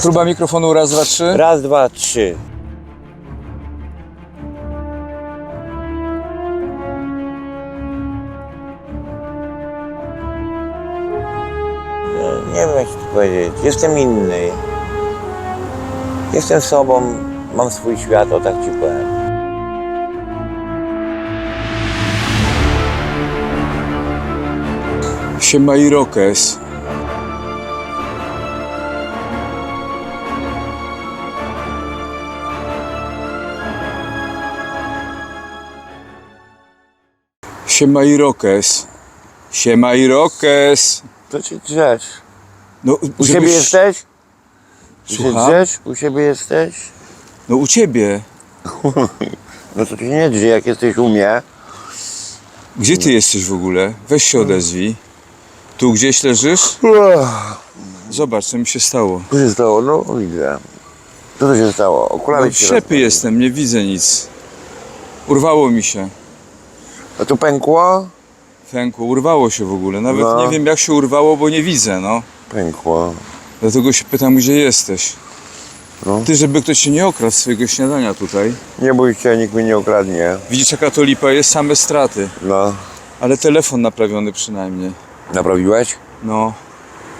Próba mikrofonu raz, dwa, trzy. Raz, dwa, trzy. Nie wiem jak to powiedzieć. Jestem inny. Jestem sobą, mam swój świat, o tak ci powiem. Siema Irokes. Siema Irokes. Siema Irokes. To ci drzesz. No, U siebie jesteś? U siebie Słucham? drzesz? U siebie jesteś? No u ciebie. No to ci nie drży, jak jesteś u mnie. Gdzie ty jesteś w ogóle? Weź się odezwij. Tu gdzieś leżysz? Zobacz, co mi się stało. Co się stało? No widzę. Co to się stało? Okulary No, ci ślepy jestem, nie widzę nic. Urwało mi się. A tu pękło? Fęku, urwało się w ogóle. Nawet No. nie wiem jak się urwało, bo nie widzę, no. Pękło. Dlatego się pytam, gdzie jesteś. No. Ty, żeby ktoś się nie okradł swojego śniadania tutaj. Nie bój się, nikt mnie nie okradnie. Widzisz, jaka to lipa jest, same straty. No. Ale telefon naprawiony przynajmniej. Naprawiłeś? No.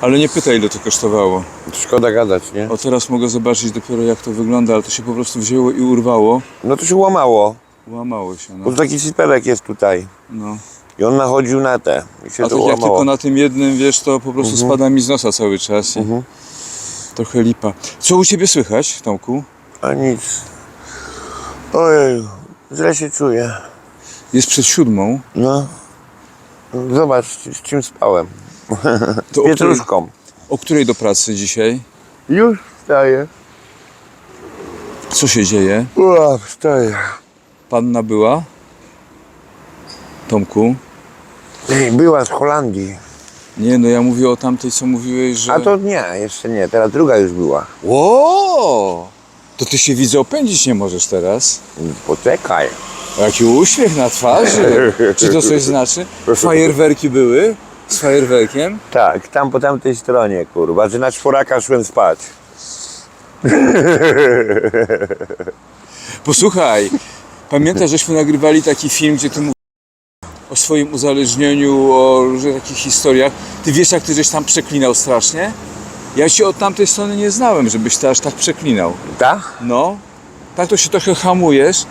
Ale nie pytaj, ile to kosztowało. Szkoda gadać, nie? O, teraz mogę zobaczyć dopiero, jak to wygląda, ale to się po prostu wzięło i urwało. No to się łamało. Łamało się, no. Bo taki cypelek jest tutaj. no. I on nachodził na te. I się A to tak jak łamało. tylko na tym jednym, wiesz, to po prostu spada mi z nosa cały czas. I Trochę lipa. Co u Ciebie słychać, Tomku? A nic. Ojej, źle się czuję. Jest przed siódmą. No. Zobacz, z czym spałem. To o której, pietruszką. o której do pracy dzisiaj? Już wstaję. Co się dzieje? Ua, wstaję. Panna była? Tomku? Ej, była z Holandii. Nie, no ja mówię o tamtej, co mówiłeś, że... A to nie, jeszcze nie. Teraz druga już była. Ło! To Ty się widzę opędzić nie możesz teraz. Poczekaj. Jaki uśmiech na twarzy. Czy to coś znaczy? Fajerwerki były? Z fajerwerkiem? Tak, tam po tamtej stronie, kurwa, że na czworaka szłem spać. Posłuchaj, pamiętasz, żeśmy nagrywali taki film, gdzie ty mówisz o swoim uzależnieniu, o różnych takich historiach. Ty wiesz, jak ty żeś tam przeklinał strasznie? Ja cię od tamtej strony nie znałem, żebyś ty aż tak przeklinał. Tak? No, tak to się trochę hamujesz.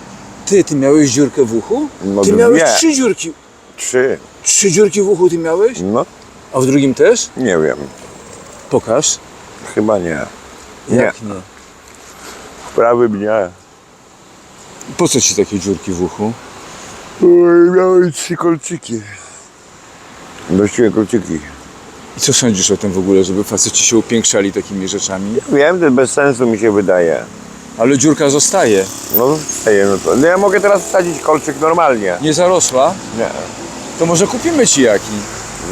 Ty, ty miałeś dziurkę w uchu? No Ty miałeś nie. trzy dziurki. Trzy. Trzy dziurki w uchu ty miałeś? No, A w drugim też? nie wiem. Pokaż. Chyba nie. Nie. Jak nie? W prawym nie. Po co ci takie dziurki w uchu? Oj, miałem trzy kolczyki. Nosiłem kolczyki. I co sądzisz o tym w ogóle, żeby faceci się upiększali takimi rzeczami? Wiem, że bez sensu mi się wydaje. Ale dziurka zostaje. No, zostaje, no to. No, ja mogę teraz wsadzić kolczyk normalnie. Nie zarosła? Nie. To może kupimy ci jaki?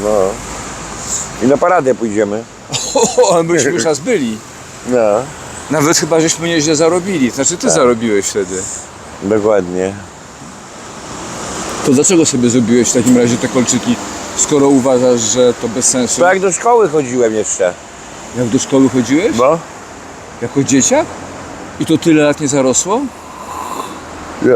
No. I na paradę pójdziemy. O, ale byśmy już raz byli. No. Nawet chyba żeśmy nieźle zarobili. Znaczy ty zarobiłeś wtedy. Dokładnie. To dlaczego sobie zrobiłeś w takim razie te kolczyki, skoro uważasz, że to bez sensu? To jak do szkoły chodziłem jeszcze. Jak do szkoły chodziłeś? No. Jako dzieciak? I to tyle lat nie zarosło? Ja.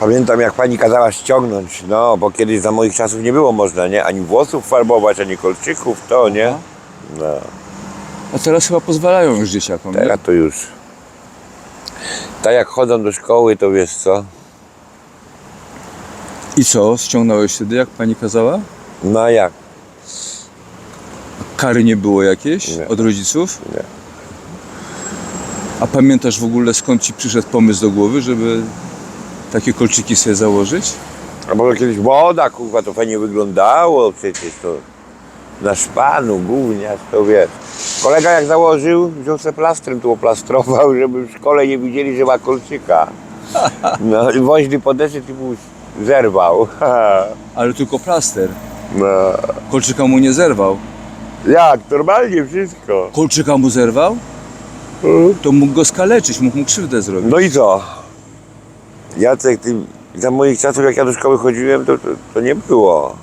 Pamiętam jak pani kazała ściągnąć, no bo kiedyś za moich czasów nie było można, nie? Ani włosów farbować, ani kolczyków, to nie? No, A teraz chyba pozwalają już dzieciakom, nie? teraz to już. Tak jak chodzą do szkoły, to wiesz co? I co? Ściągnąłeś wtedy, jak pani kazała? No a jak? Kary nie było jakieś Nie. od rodziców? Nie. A pamiętasz w ogóle skąd ci przyszedł pomysł do głowy, żeby takie kolczyki sobie założyć? A może kiedyś woda, kurwa, to fajnie wyglądało przecież to. Na szpanu, gówniarz, to wiesz. Kolega jak założył, wziął se plastrem tu oplastrował, żeby w szkole nie widzieli, że ma kolczyka. No i woźny podeszedł i mu zerwał. Ale tylko plaster. No. Kolczyka mu nie zerwał. Jak? Normalnie wszystko. Kolczyka mu zerwał? To mógł go skaleczyć, mógł mu krzywdę zrobić. No i co? Jacek, ty, za moich czasów jak ja do szkoły chodziłem, to, to, to nie było.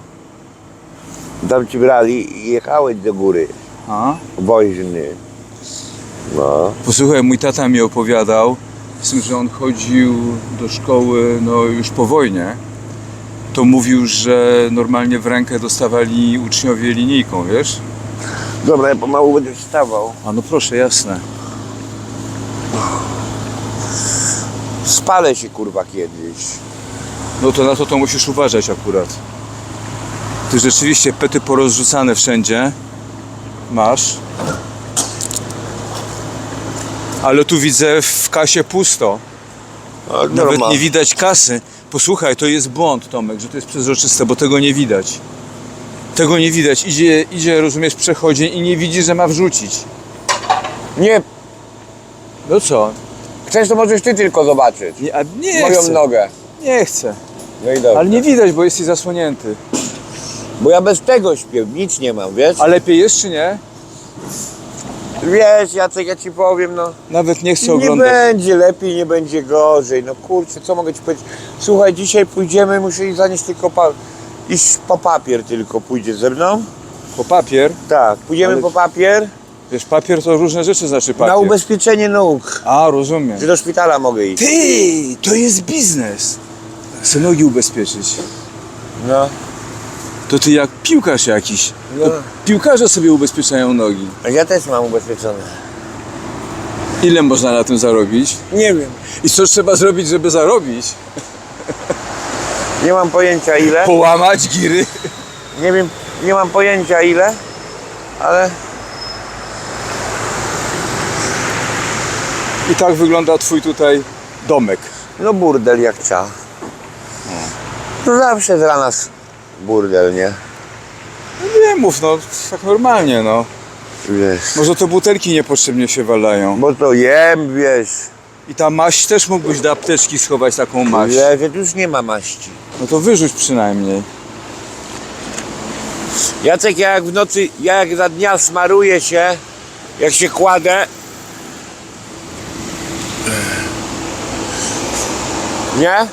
Tam ci brali i jechałeś do góry, A? woźny. No. Posłuchaj, mój tata mi opowiadał, z tym, że on chodził do szkoły no, już po wojnie, to mówił, że normalnie w rękę dostawali uczniowie linijką, wiesz? Dobra, ja pomału będę wstawał. A no proszę, jasne. Spalę się kurwa kiedyś. No to na to to musisz uważać akurat. Ty rzeczywiście pety porozrzucane wszędzie masz. Ale tu widzę w kasie pusto. No, Nawet normal. nie widać kasy. Posłuchaj, to jest błąd, Tomek, że to jest przezroczyste, bo tego nie widać. Tego nie widać. Idzie, idzie rozumiesz, przechodzień i nie widzi, że ma wrzucić. Nie, No co? chcesz to możesz ty tylko zobaczyć. Nie, a nie Moją chcę. nogę. Nie chcę. No i dobrze. Ale nie widać, bo jesteś zasłonięty. Bo ja bez tego śpię, nic nie mam, wiesz? A lepiej jest czy nie? Wiesz, Jacek, ja ci powiem, no. Nawet nie chcę Nie oglądać. będzie lepiej, nie będzie gorzej. No kurczę, co mogę ci powiedzieć? Słuchaj, dzisiaj pójdziemy, muszę iść zanieść tylko pa... iść po papier tylko pójdzie ze mną. Po papier. Tak, pójdziemy Ale- po papier Wiesz, papier to różne rzeczy znaczy papier. na ubezpieczenie nóg. A, rozumiem. Czy do szpitala mogę iść? Ty, to jest biznes. Chcę nogi ubezpieczyć. No. To ty jak piłkarz jakiś. No. To piłkarze sobie ubezpieczają nogi. Ja też mam ubezpieczone. Ile można na tym zarobić? Nie wiem. I co trzeba zrobić, żeby zarobić? Nie mam pojęcia ile. Połamać giry. Nie wiem, nie mam pojęcia ile, ale I tak wygląda twój tutaj domek. no burdel jak trzeba. No zawsze z rana s- burdel, nie? No nie mów, no tak normalnie, no. Wiesz. Może to butelki niepotrzebnie się walają. Bo to jem, wiesz. I ta maść też mógłbyś do apteczki schować taką maść. Wiesz, że tu już nie ma maści. No to wyrzuć przynajmniej. Jacek, ja jak w nocy, ja jak za dnia smaruję się, jak się kładę. Nie?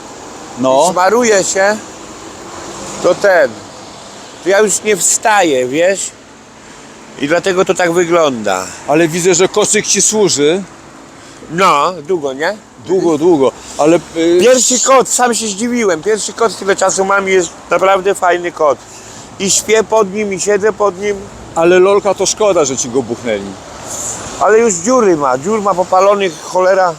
No. Smaruję się, to ten. To ja już nie wstaję, wiesz? I dlatego to tak wygląda. Ale widzę, że kocyk ci służy. No, długo, nie? Długo, długo. Ale y, Pierwszy kot, sam się zdziwiłem. Pierwszy kot, tyle czasu mam i jest naprawdę fajny kot. I śpię pod nim, i siedzę pod nim, Ale lolka to szkoda, że ci go buchnęli. ale już dziury ma. Dziur ma popalonych, cholera.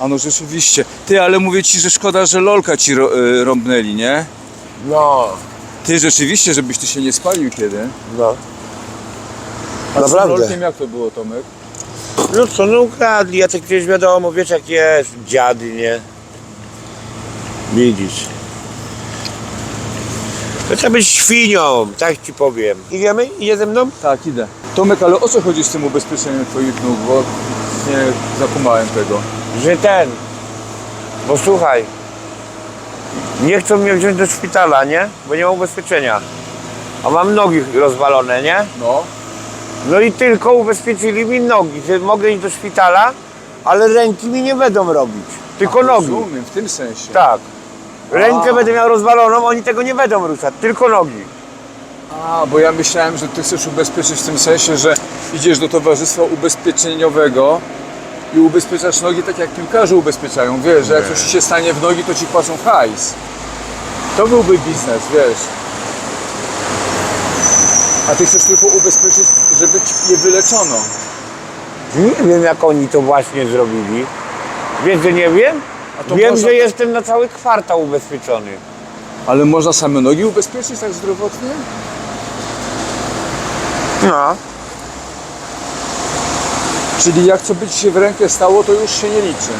A no rzeczywiście. Ty, ale mówię ci, że szkoda, że lolka ci ro, y, rąbnęli, nie? No, Ty rzeczywiście, żebyś ty się nie spalił kiedy. no. A z Naprawdę. lolkiem jak to było, Tomek? No co, no ukradli, Jacek przecież wiadomo, wiesz jak jest, dziady, nie? Widzisz. To trzeba być świnią, tak ci powiem. Idziemy? Idzie ze mną? Tak, idę. Tomek, ale o co chodzi z tym ubezpieczeniem twoich nóg? Bo nie zakumałem tego. Że ten. Bo słuchaj, nie chcą mnie wziąć do szpitala, nie? Bo nie mam ubezpieczenia. A mam nogi rozwalone, nie? No. No i tylko ubezpieczyli mi nogi, że mogę iść do szpitala, ale ręki mi nie będą robić. Tylko nogi. Rozumiem, w tym sensie. Tak. Rękę A. będę miał rozwaloną, oni tego nie będą ruszać, tylko nogi. A, bo ja myślałem, że ty chcesz ubezpieczyć w tym sensie, że idziesz do towarzystwa ubezpieczeniowego i ubezpieczasz nogi tak jak piłkarze ubezpieczają. Wiesz, że jak coś ci się stanie w nogi, to ci płacą hajs. To byłby biznes, wiesz. A ty chcesz tylko ubezpieczyć, żeby ci je wyleczono. Nie wiem, jak oni to właśnie zrobili. Wiesz, że nie wiem? A to Wiem, można- że jestem na cały kwartał ubezpieczony. Ale można same nogi ubezpieczyć tak zdrowotnie? No. Czyli jak co by ci się w rękę stało, to już się nie liczy.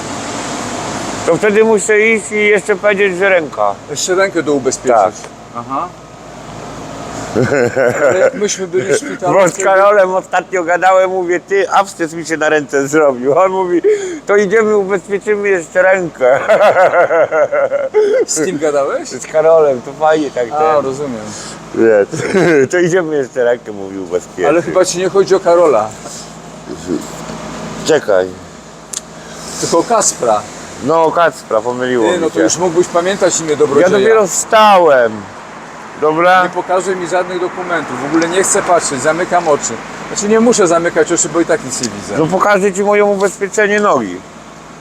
To wtedy muszę iść i jeszcze powiedzieć, że ręka. Jeszcze rękę do ubezpieczyć. Tak. Aha. Ale jak myśmy byli w szpitalu... Bo z Karolem ostatnio gadałem, mówię, ty, absces mi się na ręce zrobił. On mówi, to idziemy, ubezpieczymy jeszcze rękę. Z kim gadałeś? Z Karolem, to fajnie tak A, ten. rozumiem. Wiesz, to idziemy jeszcze rękę, mówił ubezpieczyć. Ale chyba ci nie chodzi o Karola, Czekaj. tylko Kaspra. No, Kacpra, pomyliło Ty, no mi to się. już mógłbyś pamiętać imię Ja dobrodzieja. dopiero wstałem. Dobra? Nie pokażę mi żadnych dokumentów, w ogóle nie chcę patrzeć, zamykam oczy. Znaczy nie muszę zamykać oczu, bo i tak nic nie widzę. No pokażę ci moje ubezpieczenie nogi.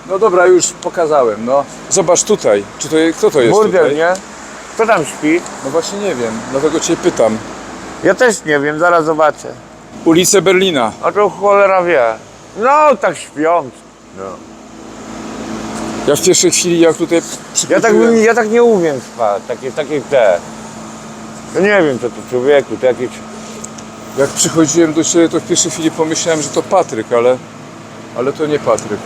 No dobra, już pokazałem, no. Zobacz tutaj, czy to, je- kto to jest Burdel, tutaj? nie? Kto tam śpi? No właśnie nie wiem, dlatego cię pytam. Ja też nie wiem, zaraz zobaczę. Ulice Berlina. A to cholera wie. No, tak śpiąc. No. Ja w pierwszej chwili, jak tutaj Ja tak, bym, ja tak nie umiem spać, takie, takie te. No nie wiem co to człowieku, to jakieś... Jak przychodziłem do Ciebie, to w pierwszej chwili pomyślałem, że to Patryk, ale, ale to nie Patryk.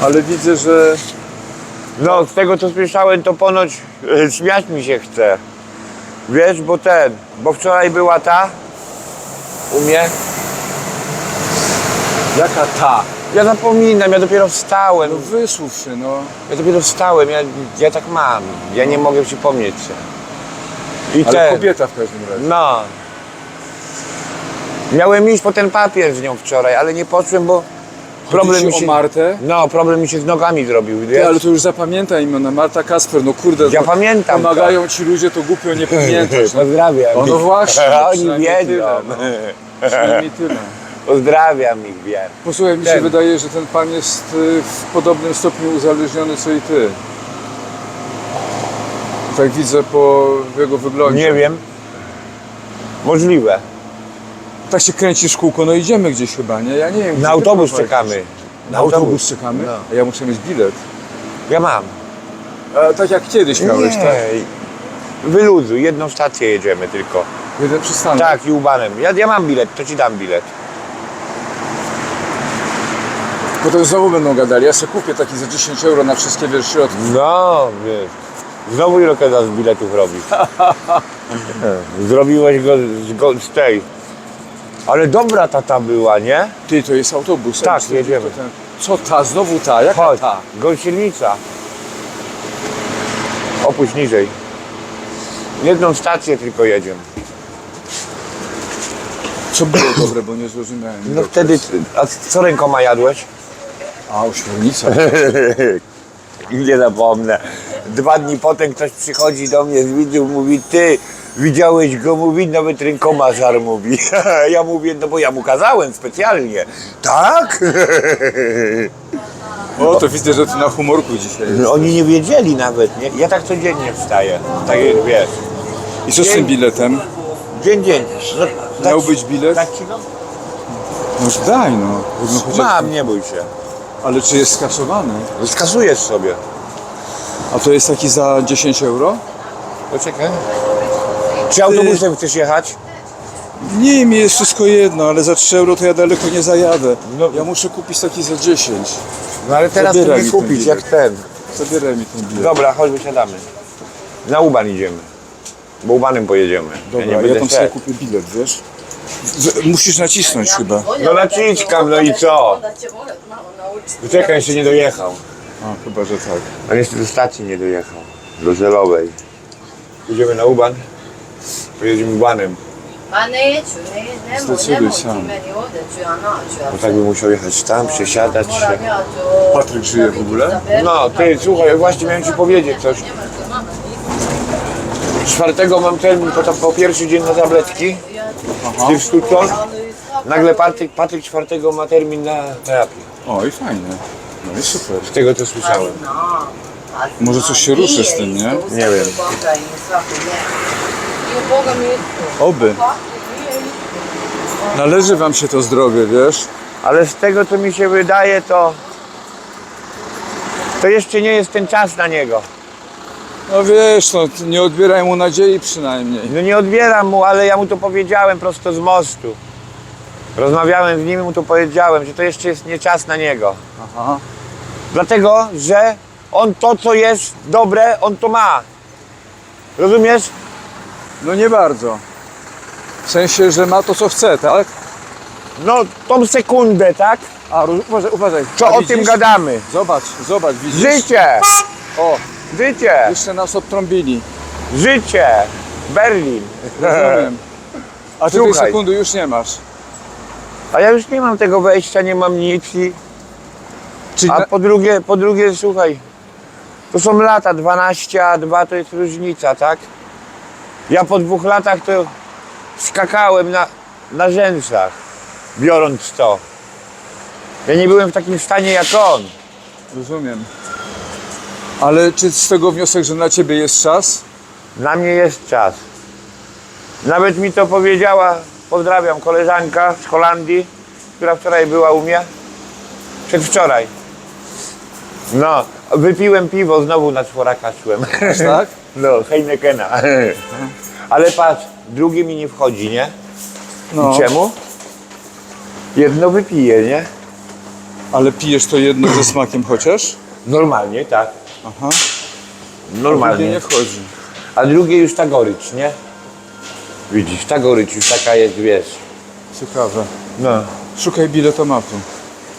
Ale widzę, że No, z tego co słyszałem, to ponoć e, śmiać mi się chce. Wiesz, bo ten, bo wczoraj była ta u mnie. jaka ta. Ja zapominam, ja dopiero wstałem. No wysłów się, no. Ja dopiero wstałem, ja, ja tak mam. Ja nie mogę przypomnieć się. I Ale ten. kobieta w każdym razie. No. Miałem iść po ten papier z nią wczoraj, ale nie poszłem, bo problem mi się... o Martę? No, problem mi się z nogami zrobił, Ty, ale to już zapamiętaj imiona. Marta Kasper, no kurde. Ja to pamiętam Pomagają Ci ludzie, to głupio nie pamiętać. No, Pozdrawiam. No ich. właśnie, Oni przynajmniej wiedzą. tyle, no. przynajmniej tyle. Pozdrawiam ich, wiem. Posłuchaj, mi się Ten. wydaje, że ten pan jest y, w podobnym stopniu uzależniony co i ty. Tak widzę po jego wyglądzie. Nie wiem. Możliwe. Tak się kręcisz kółko, no idziemy gdzieś chyba, nie? Ja nie wiem. Na autobus czekamy. Na autobus czekamy? No. A ja muszę mieć bilet. Ja mam. A, tak jak kiedyś miałeś, tak? Wyluzuj, jedną stację jedziemy tylko. Jeden przystanek. Tak, i ubanem. Ja, ja mam bilet, to ci dam bilet. Potem znowu będą gadali. Ja sobie kupię taki za 10 euro na wszystkie wiesz, środki. No, wiesz. Znowu Irokeza z biletów robisz. Zrobiłeś go z, go z tej. Ale dobra tata była, nie? Ty, to jest autobus. Tak, myślę, jedziemy. to ten- Co ta? Znowu ta? Jaka Chodź, ta? gąsienica. Opuść niżej. Jedną stację tylko jedziemy. Co było dobre, bo nie zrozumiałem. No wtedy, a co rękoma jadłeś? A, ośmiornica. Nie zapomnę. Dwa dni potem ktoś przychodzi do mnie z widzów, mówi, ty, widziałeś go, mówi, nawet rękoma żar mówi. Ja mówię, no bo ja mu kazałem specjalnie. Tak? O, to widzę, że ty na humorku dzisiaj jest. No, Oni nie wiedzieli nawet, nie? Ja tak codziennie wstaję, tak jak wiesz. I co z tym biletem? Dzień, dzień. No, Miał być bilet? Tak ci go? No już daj no. no chociaż- Mam, nie bój się. Ale czy jest skasowany? Skasujesz sobie. A to jest taki za 10 euro? Poczekaj. Czy autobusem chcesz jechać? Nie, mi jest wszystko jedno, ale za 3 euro to ja daleko nie zajadę. No. Ja muszę kupić taki za 10. No ale teraz Zabieraj nie mi ten kupić, bilet. jak ten. Zabieraj mi ten bilet. Dobra, chodź wysiadamy. Na Uban idziemy. Bo Ubanem pojedziemy. Dobra, nie ja, będę tam sobie szedł. kupię bilet, wiesz? W, musisz nacisnąć chyba. No naciskam, no i co? Czekaj, jeszcze nie dojechał. A, chyba, że tak. On jeszcze do stacji nie dojechał. Do Zelowej. Idziemy na Uban. Pojedziemy Ubanem. Zdecyduj sam. Bo tak by musiał jechać tam, przesiadać się. Patryk żyje w ogóle? No, ty, słuchaj, właśnie miałem ci powiedzieć coś. Czwartego mam termin po, to, po pierwszy dzień na tabletki. Aha. Ty w sztuczce. Nagle Patryk, Patryk czwartego ma termin na terapię. O, i fajnie. No i super. Z tego co słyszałem. Może coś się ruszy z tym, nie? Nie wiem. Oby. Należy wam się to zdrowie, wiesz? Ale z tego co mi się wydaje, to to jeszcze nie jest ten czas na niego. No wiesz, no, nie odbieraj mu nadziei przynajmniej. No nie odbieram mu, ale ja mu to powiedziałem prosto z mostu. Rozmawiałem z nim i mu to powiedziałem, że to jeszcze jest nie czas na niego. Aha. Dlatego, że on to, co jest dobre, on to ma. Rozumiesz? No nie bardzo. W sensie, że ma to co chce, tak? No, tą sekundę, tak? A, ru- uważaj, uważaj. Co A o widzisz? tym gadamy? Zobacz, zobacz, widzisz? Życie! O, Życie! jeszcze nas odtrąbili. Życie! Berlin! Rozumiem. A ty tej Słuchaj. sekundy już nie masz. A ja już nie mam tego wejścia, nie mam nic i... Czyli A na... po drugie, po drugie, słuchaj, to są lata, 12, a 2 to jest różnica, tak? Ja po dwóch latach to skakałem na, na rzęsach, biorąc to. Ja nie byłem w takim stanie jak on. Rozumiem. Ale czy z tego wniosek, że na ciebie jest czas? Na mnie jest czas. Nawet mi to powiedziała, pozdrawiam, koleżanka z Holandii, która wczoraj była u mnie. Przedwczoraj. No, wypiłem piwo, znowu na czworaka szłem. tak? No, Heinekena. Ale patrz, drugie mi nie wchodzi, nie? No. I czemu? Jedno wypiję, nie? Ale pijesz to jedno ze smakiem chociaż? Normalnie, tak. Aha. Drugie Normalnie. nie wchodzi. A drugie już ta gorycz, nie? Widzisz, ta gorycz już taka jest, wiesz. Ciekawe. No. Szukaj biletomatu.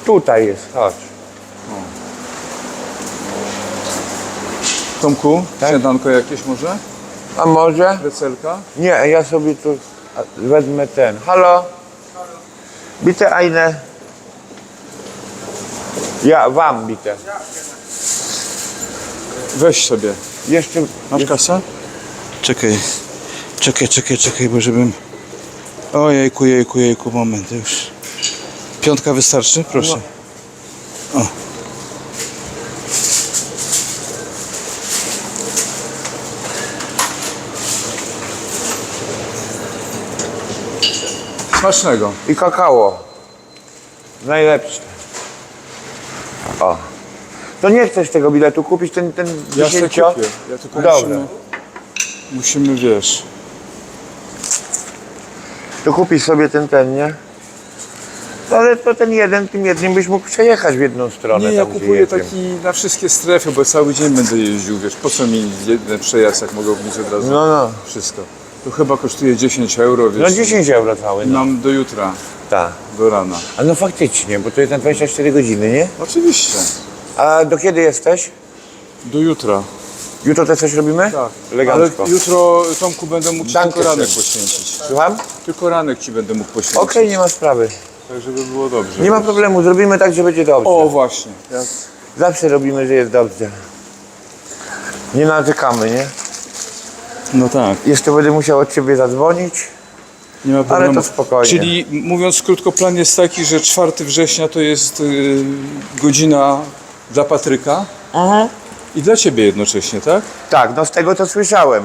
Tutaj jest, chodź. Tomku, Tak? śniadanko jakieś może? A może? Wecelka? Nie, ja sobie tu wezmę ten. Halo? Bitte eine. Ja, wam bitte. Weź sobie. Jeszcze. Masz kasę? Czekaj. Czekaj, czekaj, czekaj, bo żebym... O jejku, jejku, jejku, moment już. Piątka wystarczy? Proszę. O. Smacznego. I kakao. Najlepsze. O. To nie chcesz tego biletu kupić, ten, ten Ja 10? kupię. Ja tylko Dobra. musimy, musimy, wiesz... To kupisz sobie ten, ten, nie? No Ale to ten jeden, tym jednym byś mógł przejechać w jedną stronę. Nie, ja tam, gdzie kupuję jedziemy. taki na wszystkie strefy, bo cały dzień będę jeździł, wiesz, po co mi jeden przejazd, jak mogę mieć od razu No, no. wszystko. To chyba kosztuje 10 euro, wiesz. No 10 euro cały, no. Mam do jutra, Tak. do rana. A no faktycznie, bo to jest na 24 godziny, nie? Oczywiście, A do kiedy jesteś? do jutra. Jutro też coś robimy? Tak. Elegancko. Jutro, Tomku, będę mógł ci Danke tylko ranek schön. poświęcić. Słucham? Tylko ranek ci będę mógł poświęcić. Okej, nie ma sprawy. Tak, żeby było dobrze. Nie ma problemu, zrobimy tak, że będzie dobrze. O, właśnie. Ja... Zawsze robimy, że jest dobrze. Nie narzekamy, nie? No tak. Jeszcze będę musiał od ciebie zadzwonić. Nie ma problemu. to spokojnie. Czyli mówiąc krótko, plan jest taki, że 4 września to jest y, godzina dla Patryka i dla ciebie jednocześnie, tak? Tak, no z tego to słyszałem.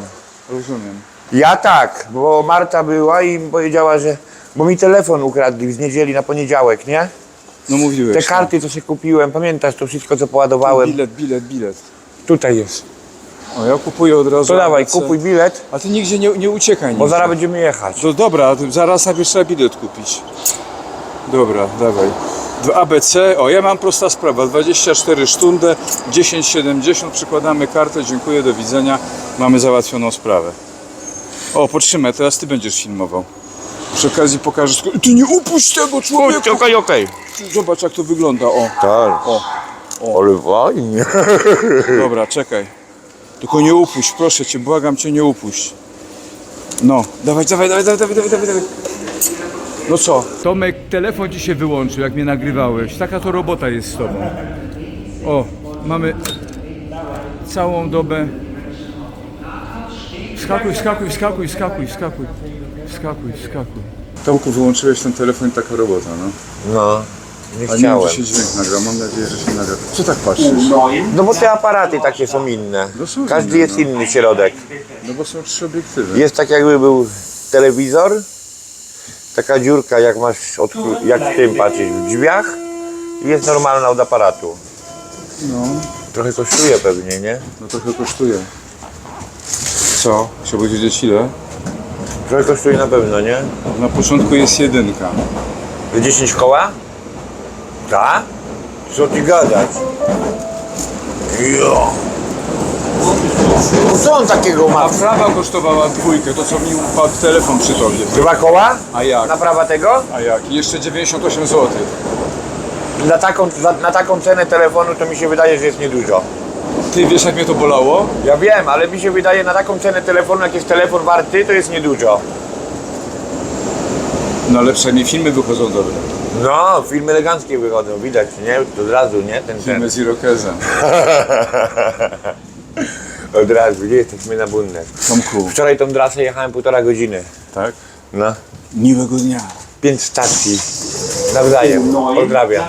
Rozumiem. Ja tak, bo Marta była i powiedziała, że... Bo mi telefon ukradli z niedzieli na poniedziałek, nie? No mówiłeś. Te karty, co się kupiłem, pamiętasz to wszystko, co poładowałem? Bilet, bilet, bilet. Tutaj jest. O, ja kupuję od razu. To dawaj, kupuj bilet, A ty nigdzie nie, nie uciekaj. bo nigdzie. zaraz będziemy jechać. To dobra, to zaraz najpierw trzeba bilet kupić. Dobra, dawaj. W ABC, o ja mam prosta sprawa, 24 sztundę, 10,70, przykładamy kartę, dziękuję, do widzenia, mamy załatwioną sprawę. O, potrzymaj, teraz ty będziesz filmował. Przy okazji pokażesz, ty nie upuść tego człowieka! Okej, okej. Zobacz jak to wygląda, o. Tak. O. Ale fajnie. Dobra, czekaj. Tylko nie upuść, proszę cię, błagam cię, nie upuść. No, dawaj, dawaj, dawaj, dawaj, dawaj, dawaj, dawaj. No co? Tomek, telefon ci się wyłączył, jak mnie nagrywałeś. Taka to robota jest z tobą. O, mamy całą dobę. Skakuj, skakuj, skakuj, skakuj, skakuj. Skakuj, skakuj. Tomku, wyłączyłeś ten telefon i taka robota, no. No, nie wiem, chciałem. czy się dźwięk nagra, mam nadzieję, że się nagra. Co tak patrzysz? No bo te aparaty takie są inne. No są Każdy inne, jest no. inny środek. No bo są trzy obiektywy. Jest tak jakby był telewizor, taka dziurka jak masz, odkru- jak w tym patrzeć, w drzwiach i jest normalna od aparatu. No. Trochę kosztuje pewnie, nie? No trochę kosztuje. Co? Chciałbyś wiedzieć ile? Trochę kosztuje na pewno, nie? Na początku jest jedynka. Że 10 koła? Tak? Co ty gadać? Jo. Co on takiego A ma? prawa kosztowała dwójkę, to co mi upadł telefon przy tobie. Dwa koła? A jak? Naprawa tego? A jak? I jeszcze 98 zł. Na taką, za, na taką cenę telefonu to mi się wydaje, że jest niedużo. Ty wiesz jak mnie to bolało? Ja wiem, ale mi się wydaje, na taką cenę telefonu, jak jest telefon warty, to jest niedużo. No ale przynajmniej filmy wychodzą dobre. No, filmy eleganckie wychodzą, widać, nie? Od razu, nie? Ten, ten. Filmy z Irokezem. Od razu, gdzie jesteśmy na bundę. Tomku, Wczoraj tą trasę jechałem półtora godziny. tak? No. Miłego dnia. Pięć stacji. Nawzajem. Pozdrawiam.